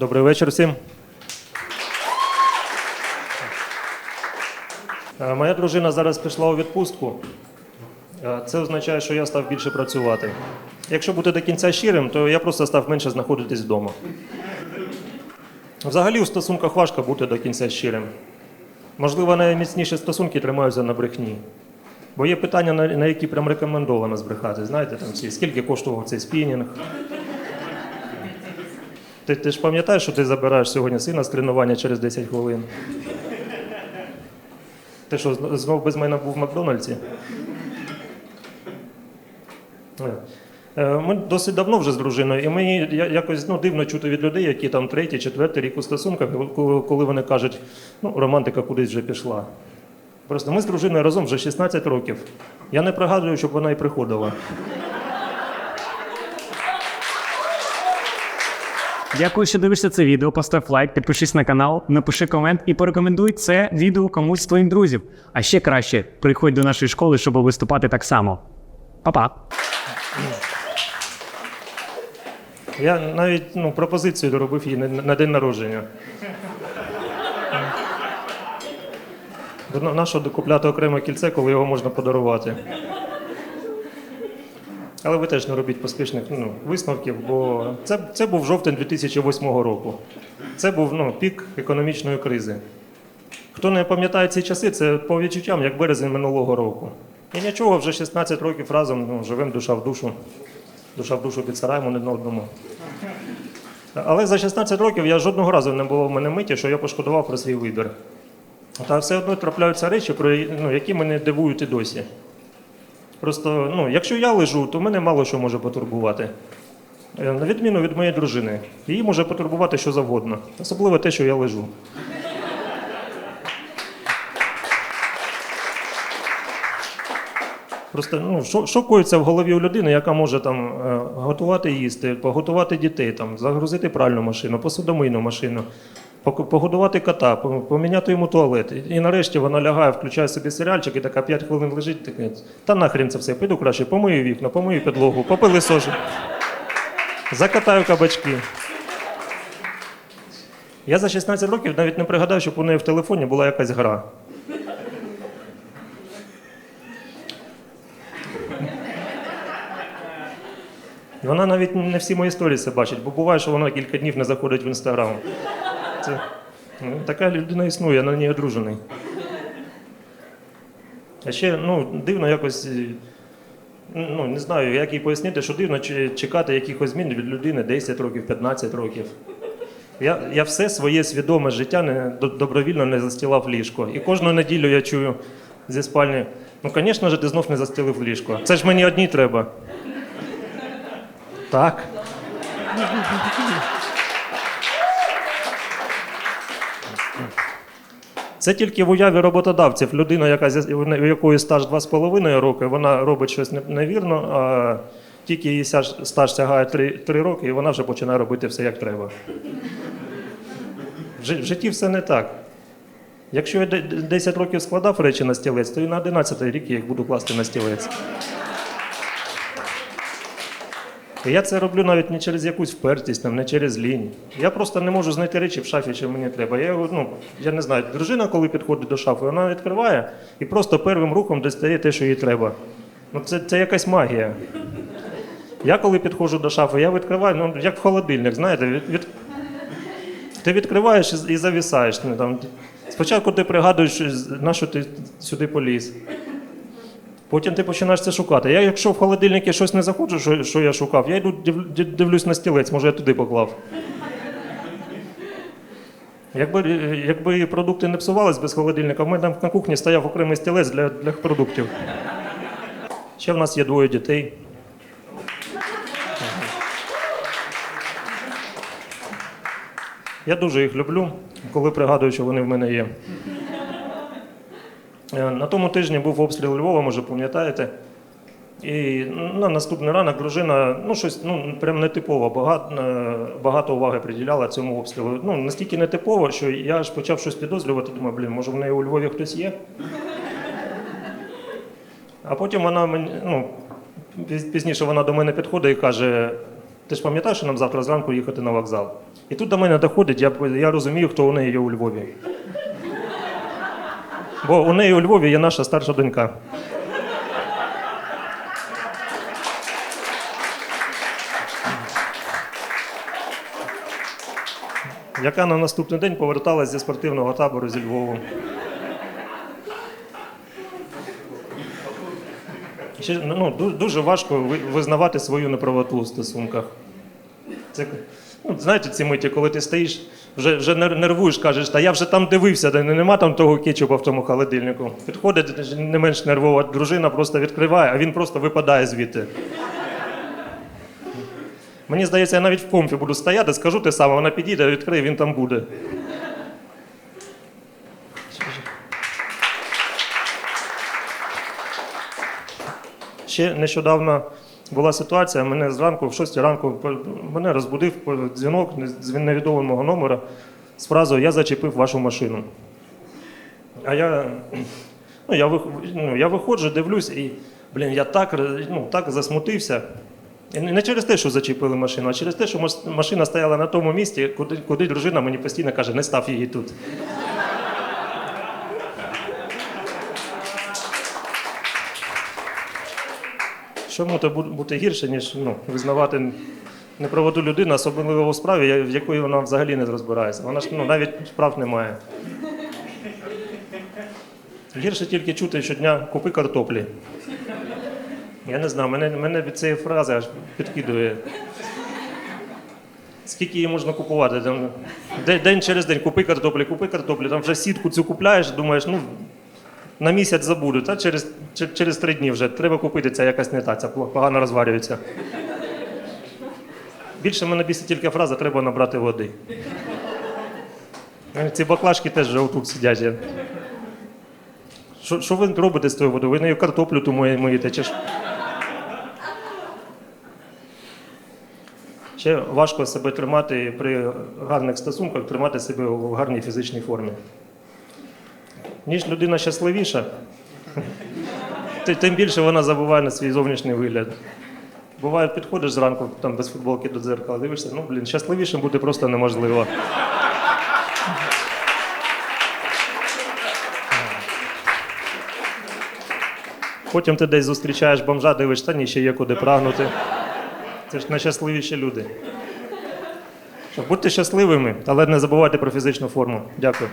Добрий вечір всім. Е, Моя дружина зараз пішла у відпустку. Е, Це означає, що я став більше працювати. Якщо бути до кінця щирим, то я просто став менше знаходитись вдома. Взагалі у стосунках важко бути до кінця щирим. Можливо, найміцніші стосунки тримаються на брехні. Бо є питання, на, які прям рекомендовано збрехати. Знаєте, там ці, скільки коштував цей спінінг. Ти, ти ж пам'ятаєш, що ти забираєш сьогодні сина з тренування через 10 хвилин? Ти що, зн- знов без мене був в Макдональдсі? Е. Е, Ми досить давно вже з дружиною, і мені якось ну, дивно чути від людей, які там третій, четвертий рік у стосунках, коли вони кажуть, ну, романтика кудись вже пішла. Просто ми з дружиною разом вже 16 років. Я не пригадую, щоб вона і приходила. Дякую, що дивишся це відео. Постав лайк, підпишись на канал, напиши комент і порекомендуй це відео комусь з твоїм друзів. А ще краще, приходь до нашої школи, щоб виступати так само. Па-па! Я навіть ну, пропозицію доробив їй на, на день народження. Нащо докупляти окреме кільце, коли його можна подарувати? Але ви теж не робіть поспішних ну, висновків, бо це, це був жовтень 2008 року. Це був ну, пік економічної кризи. Хто не пам'ятає ці часи, це по відчуттям, як березень минулого року. І нічого, вже 16 років разом ну, живемо душа в душу. Душа в душу підсираємо один одному. Але за 16 років я жодного разу не було в мене миті, що я пошкодував про свій вибір. Та все одно трапляються речі, про ну, які мене дивують і досі. Просто, ну, якщо я лежу, то мене мало що може потурбувати. Е, На відміну від моєї дружини. Її може потурбувати що завгодно, особливо те, що я лежу. Просто ну, що в голові у людини, яка може там е, готувати їсти, поготувати дітей, там, загрузити пральну машину, посудомийну машину, погодувати кота, поміняти йому туалет. І, нарешті вона лягає, включає собі серіальчик і така 5 хвилин лежить, така, та нахрен це все, піду краще, помию вікна, помию підлогу, попилисошу, закатаю кабачки. Я за 16 років навіть не пригадав, щоб у неї в телефоні була якась гра. Вона навіть не всі мої сторіси бачить, бо буває, що вона кілька днів не заходить в інстаграм. Це, така людина існує, я на ній одружений. А ще ну, дивно якось, е, ну, не знаю, як їй пояснити, що дивно чекати якихось змін від людини 10 років, 15 років. Я, я все своє свідоме життя не, добровільно не застілав ліжко. І кожну неділю я чую зі спальні, ну, звісно ж, ти знов не застелив ліжко. Це ж мені одній треба. Так. Це тільки в уяві роботодавців. Людина, яка у якої стаж 2,5 роки, вона робить щось невірно, а тільки її стаж сягає 3, 3 роки, і вона вже починає робити все як треба. В житті все не так. Якщо я 10 років складав речі на стілець, то і на 11 рік я їх буду класти на стілець. І я це роблю навіть не через якусь впертість, там, не через лінь. Я просто не можу знайти речі в шафі, що мені треба. Я, ну, я не знаю, дружина, коли підходить до шафи, вона відкриває і просто первим рухом достає те, що їй треба. Ну, це, це якась магія. Я коли підходжу до шафи, я відкриваю, ну, як в холодильник, знаєте, від, від... ти відкриваєш і, і завісаєш. Ну, там. Спочатку ти пригадуєш, на що ти сюди поліз. Потім ти починаєш це шукати. Я, якщо в холодильнику щось не заходжу, що, що я шукав, я йду див- див- дивлюсь на стілець, може я туди поклав. Якби, якби продукти не псувались без холодильника, в мене на кухні стояв окремий стілець для, для продуктів. Ще в нас є двоє дітей. Я дуже їх люблю, коли пригадую, що вони в мене є. Е, На тому тижні був обстріл Львова, може пам'ятаєте. І на наступний ранок дружина, ну щось ну, прям нетипово, багато, е, багато уваги приділяла цьому обстрілу. Ну, настільки нетипово, що я аж почав щось підозрювати, думаю, блін, може в неї у Львові хтось є. А потім вона мені, ну, пізніше вона до мене підходить і каже: Ти ж пам'ятаєш, що нам завтра зранку їхати на вокзал? І тут до мене доходить, я, я розумію, хто у неї є у Львові. Бо у неї у Львові є наша старша донька. Яка на наступний день поверталась зі спортивного табору зі Львову. Ще, ну, дуже важко визнавати свою неправоту у стосунках. Це, ну, знаєте, ці миті, коли ти стоїш, вже, вже нервуєш, кажеш, та я вже там дивився, де нема там того кетчупа в тому холодильнику. Підходить не менш нервова дружина, просто відкриває, а він просто випадає звідти. Мені здається, я навіть в комфі буду стояти, скажу те саме, вона підійде, відкриє, він там буде. Ще нещодавно була ситуація, мене зранку, в 6 ранку, мене розбудив дзвінок з невідомого номера з фразою Я зачепив вашу машину. А я, ну, я, ну, я виходжу, дивлюсь, і блін, я так, ну, так засмутився. Не через те, що зачепили машину, а через те, що машина стояла на тому місці, куди, куди дружина мені постійно каже, не став її тут. Що може бути гірше, ніж ну, визнавати неправоту людини, особливо у справі, в якої вона взагалі не розбирається. Вона ж ну, навіть справ не має. Гірше тільки чути щодня купи картоплі. Я не знаю, мене, мене від цієї фрази аж підкидує. Скільки її можна купувати? День через день купи картоплі, купи картоплі. Там вже сітку цю купляєш, думаєш, ну на місяць забуду, та через, через три дні вже треба купити ця якась не та, ця погано розварюється. Більше мене бісить тільки фраза треба набрати води. Е, Ці баклажки теж вже отут сидять. Що, що ви робите з тою водою? Ви нею картоплю ту мої- миєте чи ж? Ще важко себе тримати при гарних стосунках, тримати себе у гарній фізичній формі. Ніж людина щасливіша, тим більше вона забуває на свій зовнішній вигляд. Буває, підходиш зранку там без футболки до дзеркала, дивишся, ну блін, щасливішим бути просто неможливо. Потім ти десь зустрічаєш бомжа, дивишся, та ні, ще є куди прагнути. Це ж найщасливіші люди. Будьте щасливими, але не забувайте про фізичну форму. Дякую.